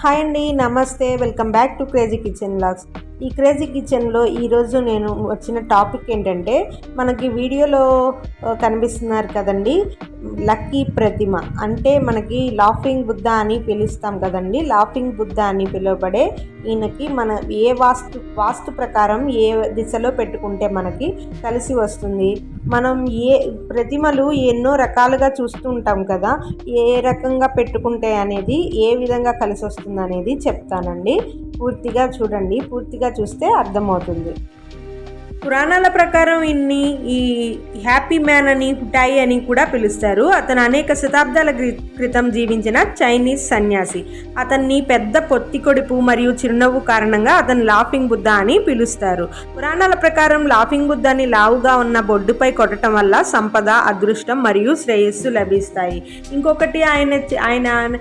Hi అండి నమస్తే welcome back to crazy kitchen vlogs ఈ క్రేజీ కిచెన్లో ఈరోజు నేను వచ్చిన టాపిక్ ఏంటంటే మనకి వీడియోలో కనిపిస్తున్నారు కదండి లక్కీ ప్రతిమ. అంటే మనకి లాఫింగ్ బుద్ధ అని పిలుస్తాం కదండి లాఫింగ్ బుద్ధ అని పిలువబడే ఈయనకి మన ఏ వాస్తు వాస్తు ప్రకారం ఏ దిశలో పెట్టుకుంటే మనకి కలిసి వస్తుంది. మనం ఏ ప్రతిమలు ఎన్నో రకాలుగా చూస్తూ ఉంటాం కదా ఏ రకంగా పెట్టుకుంటే అనేది ఏ విధంగా కలిసి వస్తుంది అనేది చెప్తానండి. పూర్తిగా చూడండి. పూర్తిగా చూస్తే అర్థమవుతుంది. పురాణాల ప్రకారం ఇన్ని ఈ హ్యాపీ మ్యాన్ అని హుటాయి అని కూడా పిలుస్తారు. అతను అనేక శతాబ్దాల క్రి- క్రితం జీవించిన చైనీస్ సన్యాసి. అతన్ని పెద్ద పొత్తికొడుపు మరియు చిరునవ్వు కారణంగా అతను లాఫింగ్ బుద్ధ అని పిలుస్తారు. పురాణాల ప్రకారం లాఫింగ్ బుద్ధని లావుగా ఉన్న బొడ్డుపై కొట్టడం వల్ల సంపద అదృష్టం మరియు శ్రేయస్సు లభిస్తాయి. ఇంకొకటి ఆయన ఆయన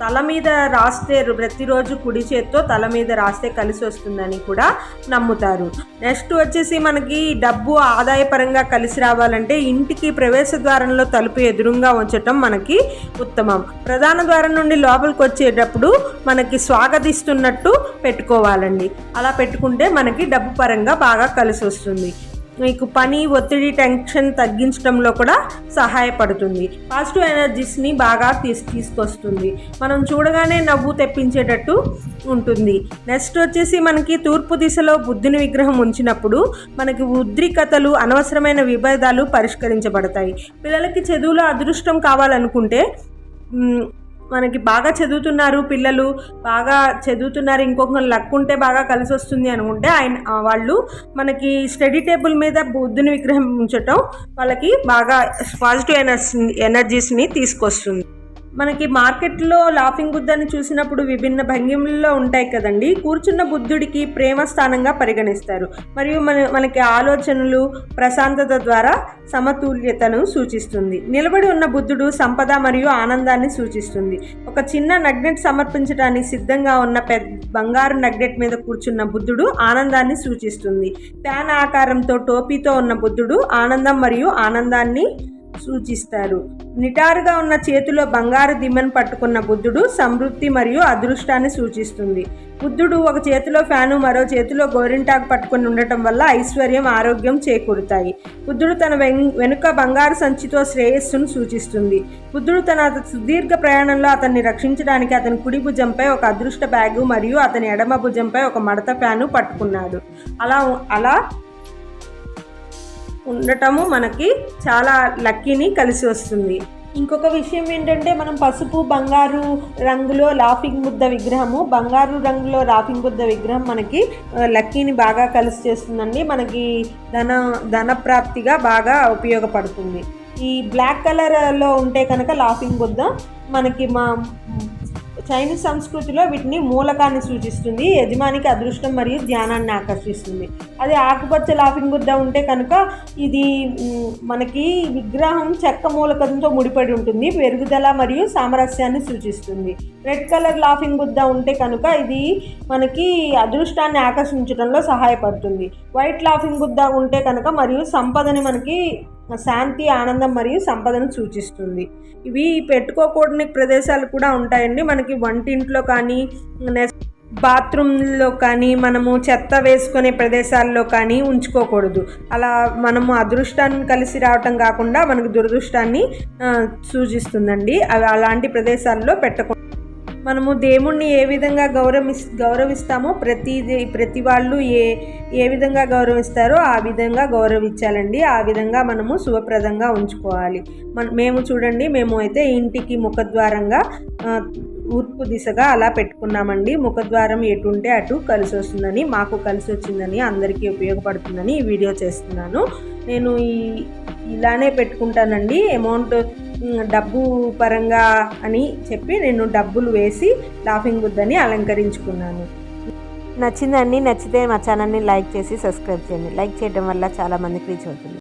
తల మీద రాస్తే ప్రతిరోజు కుడి చేత్తో తల మీద రాస్తే కలిసి వస్తుందని కూడా నమ్ముతారు. నెక్స్ట్ వచ్చేసి మనకి డబ్బు ఆదాయపరంగా కలిసి రావాలంటే ఇంటికి ప్రవేశ ద్వారంలో తలుపు ఎదురుగా ఉంచటం మనకి ఉత్తమం. ప్రధాన ద్వారం నుండి లోపలికి వచ్చేటప్పుడు మనకి స్వాగతిస్తున్నట్టు పెట్టుకోవాలండి. అలా పెట్టుకుంటే మనకి డబ్బు పరంగా బాగా కలిసి వస్తుంది. మీకు పని ఒత్తిడి టెన్షన్ తగ్గించడంలో కూడా సహాయపడుతుంది. పాజిటివ్ ఎనర్జీస్ని బాగా తీసు తీసుకొస్తుంది. మనం చూడగానే నవ్వు తెప్పించేటట్టు ఉంటుంది. నెక్స్ట్ వచ్చేసి మనకి తూర్పు దిశలో బుద్ధుని విగ్రహం ఉంచినప్పుడు మనకి ఉద్రికతలు అనవసరమైన విభేదాలు పరిష్కరించబడతాయి. పిల్లలకి చదువులో అదృష్టం కావాలనుకుంటే మనకి బాగా చదువుతున్నారు పిల్లలు బాగా చదువుతున్నారు ఇంకొక లక్ ఉంటే బాగా కలిసి వస్తుంది అనుకుంటే ఆయన వాళ్ళు మనకి స్టడీ టేబుల్ మీద బుద్ధుని విగ్రహం ఉంచటం వాళ్ళకి బాగా పాజిటివ్ ఎనర్జీ ఎనర్జీస్ని తీసుకొస్తుంది. మనకి మార్కెట్లో లాఫింగ్ బుద్ధని చూసినప్పుడు విభిన్న భంగిమల్లో ఉంటాయి కదండి. కూర్చున్న బుద్ధుడికి ప్రేమ స్థానంగా పరిగణిస్తారు. మరియు మన మనకి ఆలోచనలు ప్రశాంతత ద్వారా సమతుల్యతను సూచిస్తుంది. నిలబడి ఉన్న బుద్ధుడు సంపద మరియు ఆనందాన్ని సూచిస్తుంది. ఒక చిన్న నగ్నెట్ సమర్పించడానికి సిద్ధంగా ఉన్న పెద్ద బంగారు నగ్నెట్ మీద కూర్చున్న బుద్ధుడు ఆనందాన్ని సూచిస్తుంది. ప్యాన్ ఆకారంతో టోపీతో ఉన్న బుద్ధుడు ఆనందం మరియు ఆనందాన్ని సూచిస్తారు. నిటారుగా ఉన్న చేతిలో బంగారు దిమ్మను పట్టుకున్న బుద్ధుడు సమృద్ధి మరియు అదృష్టాన్ని సూచిస్తుంది. బుద్ధుడు ఒక చేతిలో ఫ్యాను మరో చేతిలో గోరింటాకు పట్టుకుని ఉండటం వల్ల ఐశ్వర్యం ఆరోగ్యం చేకూరుతాయి. బుద్ధుడు తన వెనుక బంగారు సంచితో శ్రేయస్సును సూచిస్తుంది. బుద్ధుడు తన సుదీర్ఘ ప్రయాణంలో అతన్ని రక్షించడానికి అతని కుడి భుజంపై ఒక అదృష్ట బ్యాగు మరియు అతని ఎడమ భుజంపై ఒక మడత ఫ్యాను పట్టుకున్నాడు. అలా అలా ఉండటము మనకి చాలా లక్కీని కలిసి వస్తుంది. ఇంకొక విషయం ఏంటంటే మనం పసుపు బంగారు రంగులో లాఫింగ్ బుద్ధ విగ్రహము బంగారు రంగులో లాఫింగ్ బుద్ధ విగ్రహం మనకి లక్కీని బాగా కలిసి చేస్తుందండి. మనకి ధన ధన ప్రాప్తిగా బాగా ఉపయోగపడుతుంది. ఈ బ్లాక్ కలర్లో ఉంటే కనుక లాఫింగ్ బుద్ధ మనకి మా చైనీస్ సంస్కృతిలో వీటిని మూలకాన్ని సూచిస్తుంది యజమానికి అదృష్టం మరియు ధ్యానాన్ని ఆకర్షిస్తుంది. అదే ఆకుపచ్చ లాఫింగ్ బుద్ధ ఉంటే కనుక ఇది మనకి విగ్రహం చెక్క మూలకంతో ముడిపడి ఉంటుంది పెరుగుదల మరియు సామరస్యాన్ని సూచిస్తుంది. రెడ్ కలర్ లాఫింగ్ బుద్ధ ఉంటే కనుక ఇది మనకి అదృష్టాన్ని ఆకర్షించడంలో సహాయపడుతుంది. వైట్ లాఫింగ్ బుద్ధ ఉంటే కనుక మరియు సంపదని మనకి శాంతి ఆనందం మరియు సంపదను సూచిస్తుంది. ఇవి పెట్టుకోకూడని ప్రదేశాలు కూడా ఉంటాయండి. మనకి వంటింట్లో కానీ బాత్రూంలో కానీ మనము చెత్త వేసుకునే ప్రదేశాల్లో కానీ ఉంచుకోకూడదు. అలా మనము అదృష్టాన్ని కలిసి రావటం కాకుండా మనకు దురదృష్టాన్ని సూచిస్తుందండి. అవి అలాంటి ప్రదేశాల్లో పెట్టకూడదు. మనము దేవుణ్ణి ఏ విధంగా గౌరవిస్ గౌరవిస్తామో ప్రతి ప్రతి వాళ్ళు ఏ ఏ విధంగా గౌరవిస్తారో ఆ విధంగా గౌరవించాలండి. ఆ విధంగా మనము శుభప్రదంగా ఉంచుకోవాలి. మన మేము చూడండి మేము అయితే ఇంటికి ముఖద్వారంగా ఊర్పు తూర్పు దిశగా అలా పెట్టుకున్నామండి. ముఖద్వారం ఎటు ఉంటే అటు కలిసి వస్తుందని మాకు కలిసి వచ్చిందని అందరికీ ఉపయోగపడుతుందని ఈ వీడియో చేస్తున్నాను. నేను ఈ ఇలానే పెట్టుకుంటానండి. అమౌంట్ డబ్బు పరంగా అని చెప్పి నేను డబ్బులు వేసి లాఫింగ్ బుద్ధని అలంకరించుకున్నాను. నచ్చిందండి నచ్చితే మా ఛానల్ని లైక్ చేసి సబ్స్క్రైబ్ చేయండి. లైక్ చేయడం వల్ల చాలామందికి రీచ్ అవుతుంది.